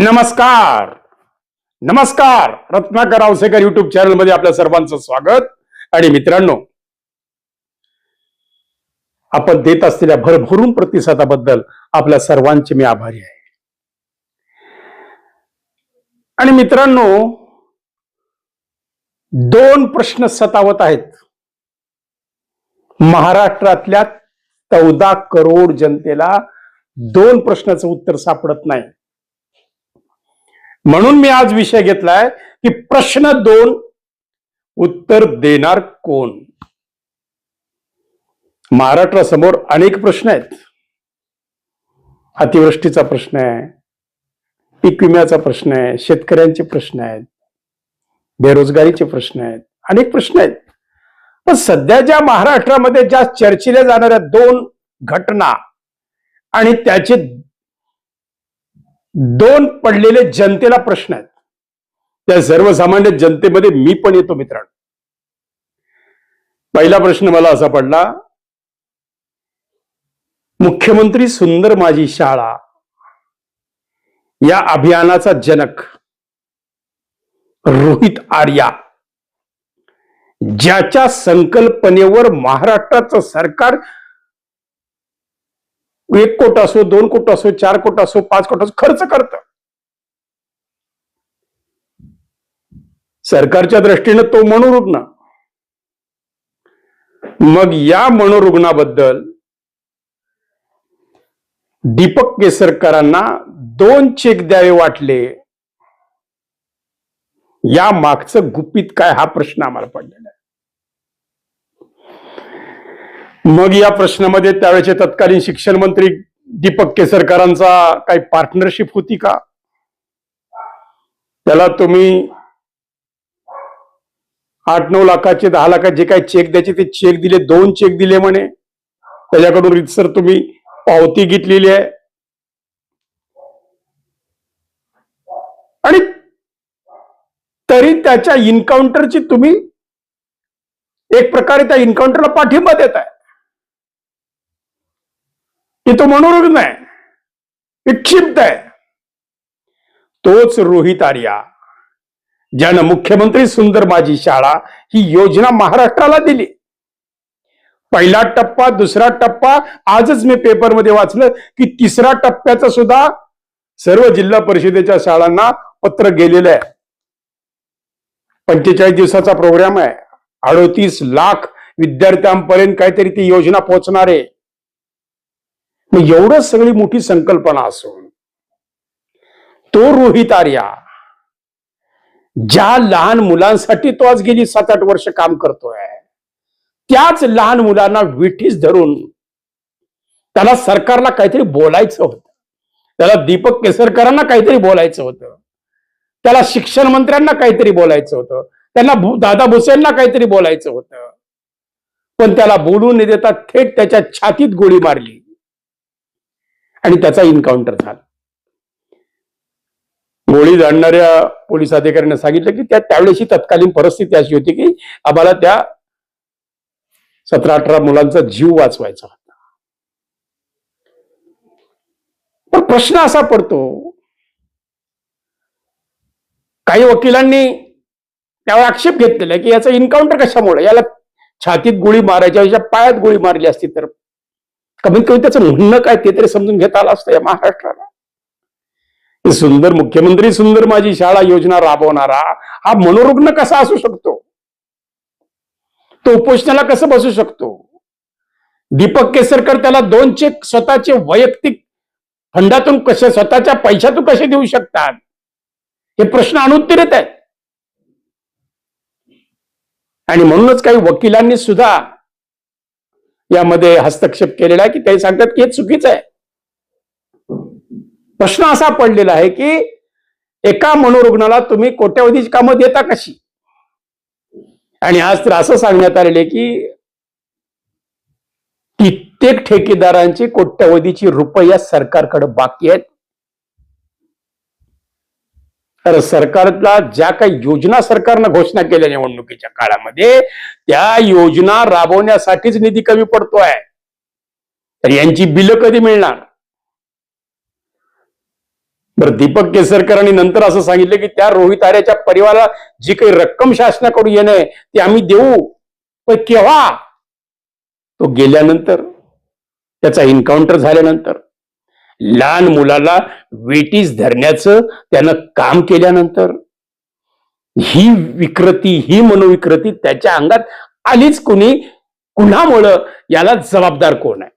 नमस्कार. नमस्कार. रत्नाकर आवसेकर युट्यूब चॅनलमध्ये आपल्या सर्वांचं स्वागत. आणि मित्रांनो आपण देत असलेल्या भरभरून प्रतिसादाबद्दल आपल्या सर्वांचे मी आभारी आहे. आणि मित्रांनो दोन प्रश्न सतावत आहेत. महाराष्ट्रातल्या चौदा करोड जनतेला दोन प्रश्नाचं उत्तर सापडत नाही. म्हणून मी आज विषय घेतलाय की प्रश्न दोन उत्तर देणार कोण? महाराष्ट्रासमोर अनेक प्रश्न आहेत. अतिवृष्टीचा प्रश्न आहे पीक विम्याचा प्रश्न आहे शेतकऱ्यांचे प्रश्न आहेत बेरोजगारीचे प्रश्न आहेत अनेक प्रश्न आहेत. पण सध्या ज्या महाराष्ट्रामध्ये ज्या चर्चिल्या जाणाऱ्या दोन घटना आणि त्याचे दोन पडलेले जनतेला प्रश्न आहेत. त्या सर्वसामान्य जनतेमध्ये मी पण येतो मित्रांनो. पहिला प्रश्न मला असा पडला मुख्यमंत्री सुंदर माझी शाळा या अभियानाचा जनक रोहित आर्या ज्याच्या संकल्पनेवर महाराष्ट्राचं सरकार एक कोट असो दोन कोट असो चार कोट असो पाच कोट असो खर्च करत. सरकारच्या दृष्टीनं तो मनोरुग्ण. मग या मनोरुग्णाबद्दल दीपक केसरकरांना दोन चेक द्यावे वाटले. या मागचं गुपित काय हा प्रश्न आम्हाला पडलेला आहे. मग या प्रश्नामध्ये त्यावेळेचे तत्कालीन शिक्षण मंत्री दीपक केसरकरांचा काही पार्टनरशिप होती का? त्याला तुम्ही आठ नऊ लाखाचे दहा लाखाचे जे काही चेक द्यायचे ते चेक दिले दोन चेक दिले म्हणे. त्याच्याकडून रितसर तुम्ही पावती घेतलेली आहे. आणि तरी त्याच्या इन्काउंटरची तुम्ही एक प्रकारे त्या इन्काउंटरला पाठिंबा देत आहे की तो मनोरुग्ण आहे विक्षिप्त आहे. तोच रोहित आर्या ज्यानं मुख्यमंत्री सुंदर माझी शाळा ही योजना महाराष्ट्राला दिली. पहिला टप्पा दुसरा टप्पा आजच मी पेपरमध्ये वाचलं की तिसरा टप्प्याचा सुद्धा सर्व जिल्हा परिषदेच्या शाळांना पत्र गेलेलं आहे. पंचेचाळीस दिवसाचा प्रोग्राम आहे. अडोतीस लाख विद्यार्थ्यांपर्यंत काहीतरी ती योजना पोहोचणार आहे. मग एवढं सगळी मोठी संकल्पना असून तो रोहित आर्या ज्या लहान मुलांसाठी तो आज गेली सात आठ वर्ष काम करतोय त्याच लहान मुलांना विठीस धरून त्याला सरकारला काहीतरी बोलायचं होतं. त्याला दीपक केसरकरांना काहीतरी बोलायचं होतं. त्याला शिक्षण मंत्र्यांना काहीतरी बोलायचं होतं. त्यांना दादा भुसेंना काहीतरी बोलायचं होतं. पण त्याला बोलू न देता थेट त्याच्या छातीत गोळी मारली. आणि त्याचा इन्काउंटर झाला. गोळी जाणणाऱ्या पोलीस अधिकाऱ्यांना सांगितलं की त्या त्यावेळेची तत्कालीन परिस्थिती अशी होती की आम्हाला त्या सतरा अठरा मुलांचा जीव वाचवायचा होता. पण प्रश्न असा पडतो काही वकिलांनी त्यावर आक्षेप घेतलेला की याचं इन्काउंटर कशामुळे? याला छातीत गोळी मारायच्या पायात गोळी मारली असती तर कमीत कमी त्याचं म्हणणं काय ते तरी समजून घेता आलं असतं या महाराष्ट्राला. सुंदर मुख्यमंत्री सुंदर माझी शाळा योजना राबवणारा हा मनोरुग्ण कसा असू शकतो? तो उपोषणाला कसं बसू शकतो? दीपक केसरकर त्याला दोन चेक स्वतःचे वैयक्तिक फंडातून कसे स्वतःच्या पैशातून कसे देऊ शकतात? हे प्रश्न अनुत्तरित आहेत. आणि म्हणूनच काही वकिलांनी सुद्धा यामध्ये हस्तक्षेप केलेला आहे की ते सांगतात की हे चुकीचं आहे. प्रश्न असा पडलेला आहे की एका मनोरुग्णाला तुम्ही कोट्यवधीची कामं देता कशी? आणि आज तर असं सांगण्यात आलेले की कित्येक ठेकेदारांची कोट्यवधीची रुपया सरकारकडे बाकी आहेत. तर सरकारला ज्या काही योजना सरकारनं घोषणा केल्या निवडणुकीच्या काळामध्ये त्या योजना राबवण्यासाठीच निधी कमी पडतोय. तर यांची बिलं कधी मिळणार? बरं दीपक केसरकरांनी नंतर असं सांगितलं की त्या रोहित आर्याच्या परिवाराला जी काही रक्कम शासनाकडून येणे ते आम्ही देऊ. पण केव्हा? तो गेल्यानंतर. त्याचा एन्काउंटर झाल्यानंतर. लहान मुलाला वेटीस धरण्याचं त्यानं काम केल्यानंतर ही विकृती ही मनोविकृती त्याच्या अंगात आलीच कुणी? कुणामुळं याला जबाबदार कोण आहे?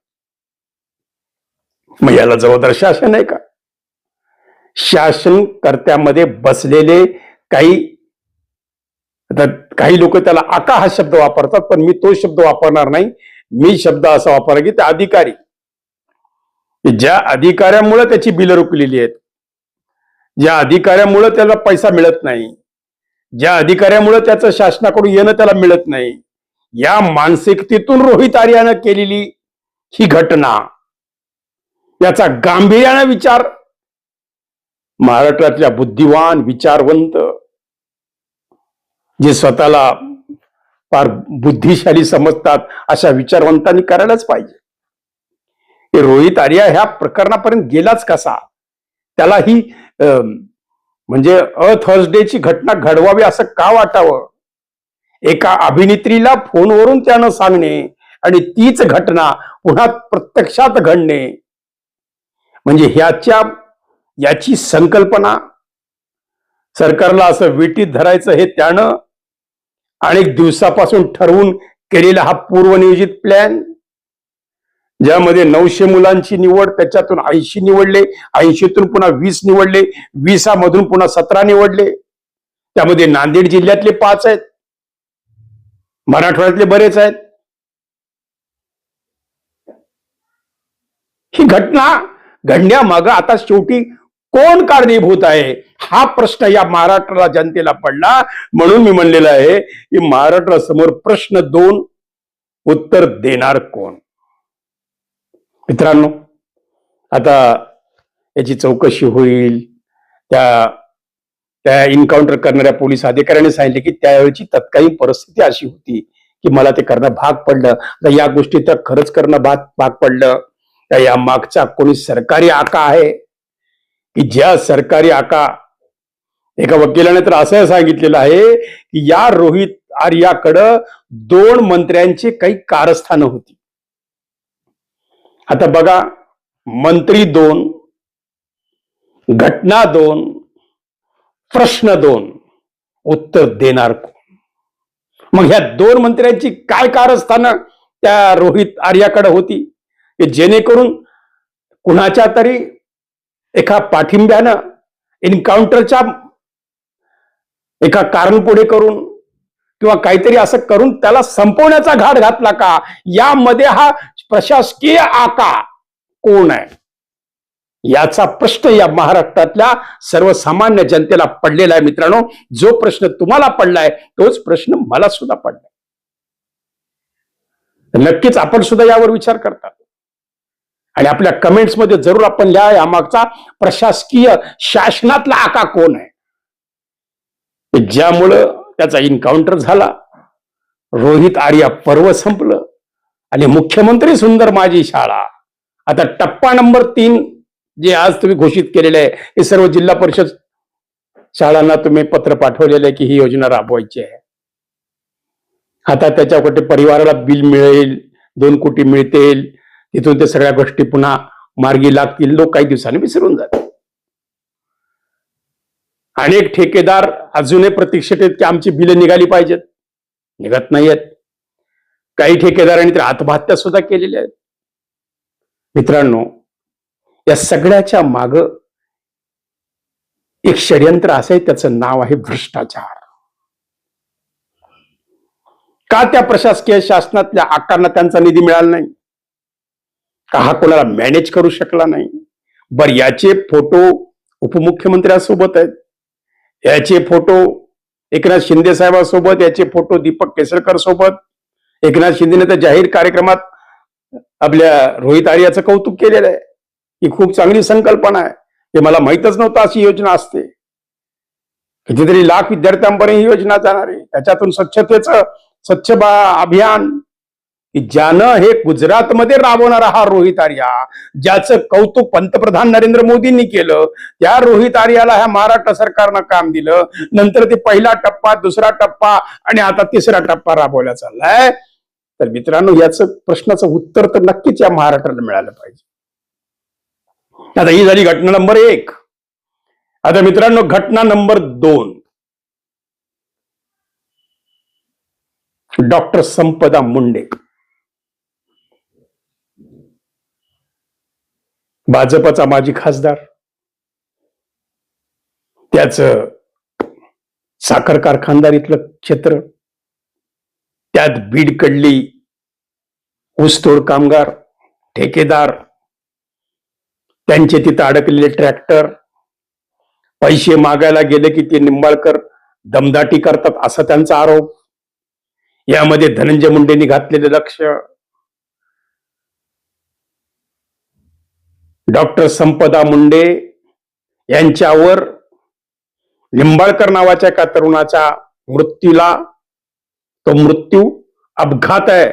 मग याला जबाबदार शासन आहे का? शासनकर्त्यामध्ये बसलेले काही आता काही लोक त्याला आका हा शब्द वापरतात पण मी तो शब्द वापरणार नाही. मी शब्द असा वापरला की ते अधिकारी. की ज्या अधिकाऱ्यामुळे त्याची बिलं रुकलेली आहेत ज्या अधिकाऱ्यामुळे त्याला पैसा मिळत नाही ज्या अधिकाऱ्यामुळे त्याचं शासनाकडून येणं त्याला मिळत नाही या मानसिकतेतून रोहित आर्यानं केलेली ही घटना याचा गांभीर्यानं विचार महाराष्ट्रातल्या बुद्धिवान विचारवंत जे स्वतःला फार बुद्धिशाली समजतात अशा विचारवंतांनी करायलाच पाहिजे. की रोहित आर्या ह्या प्रकरणापर्यंत गेलाच कसा? त्याला ही अं, म्हणजे अ थर्सडेची घटना घडवावी असं का वाटावं? एका अभिनेत्रीला फोनवरून त्यानं सांगणे आणि तीच घटना पुन्हा प्रत्यक्षात घडणे. म्हणजे ह्याच्या याची संकल्पना सरकारला असं विटीत धरायचं हे त्यानं अनेक दिवसापासून ठरवून केलेला हा पूर्वनियोजित प्लॅन ज्यामध्ये नऊशे मुलांची निवड त्याच्यातून ऐंशी निवडले ऐंशीतून पुन्हा वीस निवडले वीसामधून पुन्हा सतरा निवडले. त्यामध्ये नांदेड जिल्ह्यातले पाच आहेत. मराठवाड्यातले बरेच आहेत. ही घटना घडण्यामाग आता शेवटी कोण कारणीभूत आहे? हा प्रश्न या महाराष्ट्राला जनतेला पडला. म्हणून मी म्हणलेलं आहे की महाराष्ट्रासमोर प्रश्न दोन उत्तर देणार कोण? मित्रांनो आता याची चौकशी होईल. त्या त्या इन्काउंटर करणाऱ्या पोलीस अधिकाऱ्याने सांगितले की त्यावेळेची तत्कालीन परिस्थिती अशी होती की मला ते करणं भाग पडलं. तर या गोष्टी तर खरंच करणं भाग भाग पडलं. तर या मागचा कोणी सरकारी आका आहे? की ज्या सरकारी आका एका वकिलाने तर असं सांगितलेलं आहे की या रोहित आर्याकडं दोन मंत्र्यांची काही कारस्थानं होती. आता बघा मंत्री दोन घटना दोन प्रश्न दोन उत्तर देणार कोण? मग ह्या दोन मंत्र्यांची काय कारस्थानं त्या रोहित आर्याकडे होती? की जेणेकरून कुणाच्या तरी एका पाठिंब्यानं एन्काउंटरच्या एका कारण पुढे करून किंवा काहीतरी असं करून त्याला संपवण्याचा घाट घातला का? यामध्ये हा प्रशासकीय आका कोण आहे? याचा प्रश्न या महाराष्ट्रातल्या सर्वसामान्य जनतेला पडलेला आहे मित्रांनो. जो प्रश्न तुम्हाला पडलाय तोच प्रश्न मला सुद्धा पडलाय. नक्कीच आपण सुद्धा यावर विचार करतात. आणि आपल्या कमेंट्समध्ये जरूर आपण लिहा यामागचा प्रशासकीय शासनातला आका कोण आहे? ज्यामुळं त्याचा इन्काउंटर झाला. रोहित आर्या पर्व संपलं. आणि मुख्यमंत्री सुंदर माझी शाळा. आता टप्पा नंबर तीन जे आज तुम्ही घोषित केलेले आहे हे सर्व जिल्हा परिषद शाळांना तुम्ही पत्र पाठवलेलं आहे की ही योजना राबवायची आहे. आता त्याच्या कुठे परिवाराला बिल मिळेल दोन कोटी मिळतील तिथून ते सगळ्या गोष्टी पुन्हा मार्गी लागतील लोक काही दिवसांनी विसरून जातील. अनेक ठेकेदार अजूनही प्रतीक्षेत आहेत की आमची बिलं निघाली पाहिजेत. निघत नाहीयेत. काही ठेकेदारांनी तर आत्महत्या सुद्धा केलेल्या आहेत. मित्रांनो या सगळ्याच्या माग एक षडयंत्र असं आहे त्याचं नाव आहे भ्रष्टाचार. का त्या प्रशासकीय शासनातल्या आकारांना त्यांचा निधी मिळाला नाही? का हा कोणाला मॅनेज करू शकला नाही? बर याचे फोटो उपमुख्यमंत्र्यांसोबत आहेत. याचे फोटो एकनाथ शिंदे साहेबांसोबत याचे फोटो दीपक केसरकर सोबत एकनाथ शिंदेने तर जाहीर कार्यक्रमात आपल्या रोहित आर्याचं कौतुक केलेलं आहे. ही खूप चांगली संकल्पना आहे. हे मला माहीतच नव्हतं अशी योजना असते. कितीतरी लाख विद्यार्थ्यांपर्यंत ही योजना जाणार आहे. त्याच्यातून स्वच्छतेचं स्वच्छ बा अभियान. की ज्यानं हे गुजरातमध्ये राबवणारा हा रोहित आर्या ज्याचं कौतुक पंतप्रधान नरेंद्र मोदींनी केलं त्या रोहित आर्याला ह्या महाराष्ट्र सरकारनं काम दिलं. नंतर ते पहिला टप्पा दुसरा टप्पा आणि आता तिसरा टप्पा राबवला चाललाय. तर मित्रांनो याच प्रश्नाचं उत्तर तर नक्कीच या महाराष्ट्राला मिळालं पाहिजे. आता ही झाली घटना नंबर एक. आता मित्रांनो घटना नंबर दोन. डॉक्टर संपदा मुंडे. भाजपचा माजी खासदार. त्याच साखर कारखानदारीतलं क्षेत्र. त्यात बीडकडली ऊसतोड कामगार ठेकेदार त्यांचे तिथं अडकलेले ट्रॅक्टर. पैसे मागायला गेले की ते निंबाळकर दमदाटी करतात असा त्यांचा आरोप. यामध्ये धनंजय मुंडेंनी घातलेले लक्ष. डॉक्टर संपदा मुंडे यांच्यावर निंबाळकर नावाच्या एका तरुणाच्या मृत्यूला तो मृत्यू अपघात आहे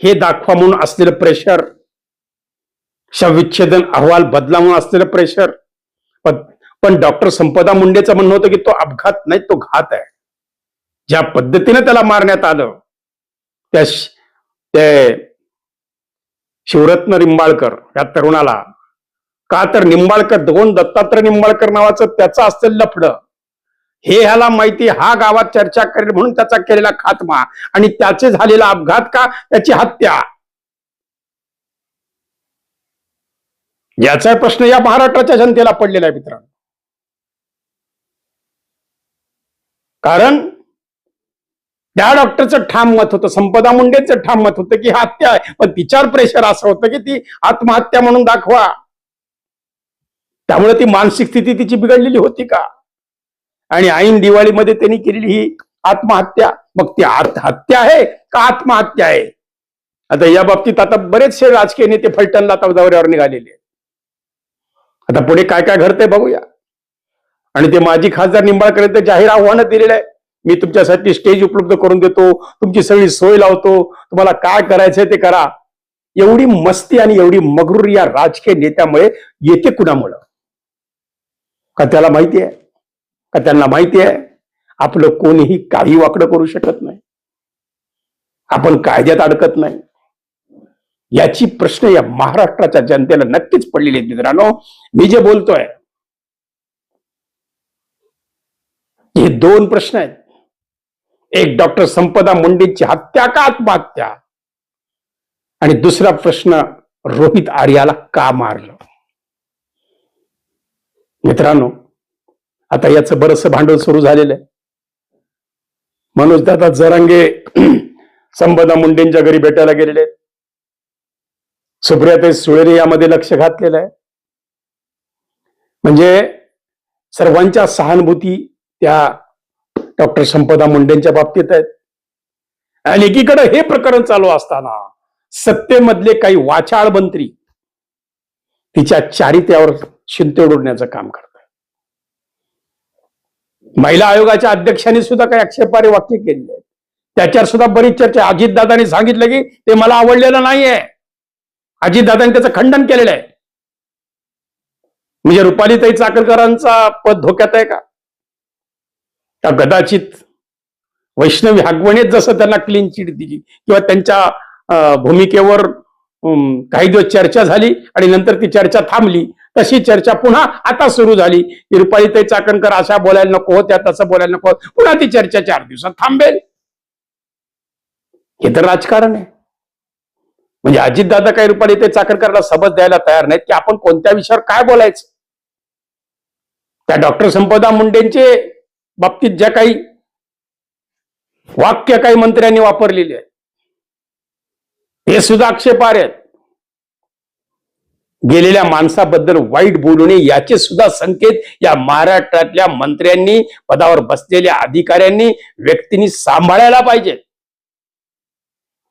हे दाखवा म्हणून असलेलं प्रेशर शवविच्छेदन अहवाल बदला म्हणून असलेलं प्रेशर पण डॉक्टर संपदा मुंडेचं म्हणणं होतं की तो अपघात नाही तो घात आहे. ज्या पद्धतीने त्याला मारण्यात आलं त्या ते शिवरत्न निंबाळकर या तरुणाला का तर निंबाळकर दोन दत्तात्रय निंबाळकर नावाचं त्याचं असलेलं लफड. हे ह्याला माहिती हा गावात चर्चा करेल म्हणून त्याचा केलेला खात्मा. आणि त्याचे झालेला अपघात का? त्याची हत्या. याचा प्रश्न या महाराष्ट्राच्या जनतेला पडलेला आहे मित्रांनो. कारण त्या डॉक्टरचं ठाम मत होतं संपदा मुंडेचं ठाम मत होतं की हत्या आहे. पण तिच्यावर प्रेशर असं होतं की ती आत्महत्या म्हणून दाखवा. त्यामुळे ती मानसिक स्थिती तिची बिघडलेली होती का? आणि ऐन दिवाळीमध्ये त्यांनी केलेली ही आत्महत्या. मग ती आत्महत्या आहे का आत्महत्या आहे? आता या बाबतीत आता बरेचसे राजकीय नेते फलटणला आता दौऱ्यावर निघालेले आहेत. आता पुढे काय काय घडतंय बघूया. आणि ते माजी खासदार निंबाळकर जाहीर आव्हानं दिलेलं आहे. मी तुमच्यासाठी स्टेज उपलब्ध करून देतो तुमची सगळी सोय लावतो तुम्हाला काय करायचंय ते करा. एवढी मस्ती आणि एवढी मगरूर या राजकीय नेत्यामुळे येते कुणामुळं? का त्याला माहिती आहे? का त्यांना माहिती आहे आपलं कोणीही काही वाकडं करू शकत नाही. आपण कायद्यात अडकत नाही. याची प्रश्न या महाराष्ट्राच्या जनतेला नक्कीच पडलेले आहेत मित्रांनो. मी जे बोलतोय हे दोन प्रश्न आहेत. एक डॉक्टर संपदा मुंडेची हत्या का आत्महत्या? आणि दुसरा प्रश्न रोहित आर्याला का मारलं? मित्रांनो आता याचं बरंचसं भांडवल सुरू झालेलं आहे. मनोज दादा जरांगे संपदा मुंडेंच्या घरी भेटायला गेलेले आहेत. सुप्रियाताई सुळेने यामध्ये लक्ष घातलेलं आहे. म्हणजे सर्वांच्या सहानुभूती त्या डॉक्टर संपदा मुंडेंच्या बाबतीत आहेत. आणि एकीकडे हे प्रकरण चालू असताना सत्तेमधले काही वाचाळ मंत्री तिच्या चारित्र्यावर शिंते उडवण्याचं काम करतात. महिला आयोगाच्या अध्यक्षांनी सुद्धा काही आक्षेपारे वाक्य केलेले आहेत. त्याच्यावर सुद्धा बरीच चर्चा अजितदादांनी सांगितलं की ते मला आवडलेलं नाहीये. अजितदादांनी त्याचं खंडन केलेलं आहे. म्हणजे रुपालीताई चाकरकरांचा पद धोक्यात आहे का? त्या कदाचित वैष्णवी हागवणेच जसं त्यांना क्लीन चिट दिली किंवा त्यांच्या भूमिकेवर अं, काही दिवस चर्चा झाली आणि नंतर ती चर्चा थांबली. तशी चर्चा पुन्हा आता सुरू झाली. की ते चाकणकर अशा बोलायला नको होत्या तसं बोलायला नको हो. पुन्हा ती चर्चा चार दिवसात थांबेल. हे तर राजकारण आहे. म्हणजे अजितदादा काही रुपालीताई चाकणकरला सबज द्यायला तयार नाहीत की आपण कोणत्या विषयावर काय बोलायचं? त्या डॉक्टर संपदा मुंडेंचे बाबतीत ज्या काही वाक्य काही मंत्र्यांनी वापरलेले आहेत हे सुद्धा आक्षेपार आहेत. गेलेल्या माणसाबद्दल वाईट बोलू नये याचे सुद्धा संकेत या महाराष्ट्रातल्या मंत्र्यांनी पदावर बसलेल्या अधिकाऱ्यांनी व्यक्तींनी सांभाळायला पाहिजेत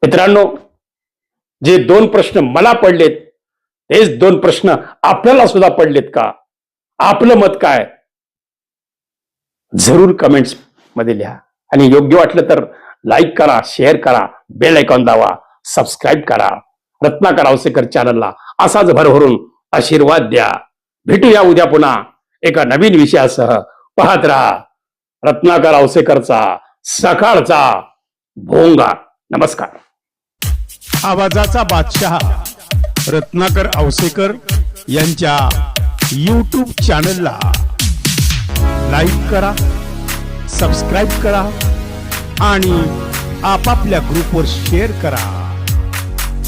मित्रांनो जे दोन प्रश्न मला पडलेत तेच दोन प्रश्न आपल्याला सुद्धा पडलेत का? आपलं मत काय? जरूर कमेंट्समध्ये लिहा. आणि योग्य वाटलं तर लाईक करा शेअर करा बेल ऐकॉन दावा सबस्क्राईब करा. रत्नाकर आवसेकर चॅनलला असाच भरभरून आशीर्वाद द्या. भेटूया उद्या पुन्हा एका नवीन विषयासह. पाहत राहा रत्नाकर आवसेकरचा सकाळचा भोंगा. नमस्कार. आवाजाचा बादशहा रत्नाकर आवसेकर यांच्या यूट्यूब चॅनलला लाईक करा सबस्क्राईब करा आणि आपापल्या ग्रुपवर शेअर करा.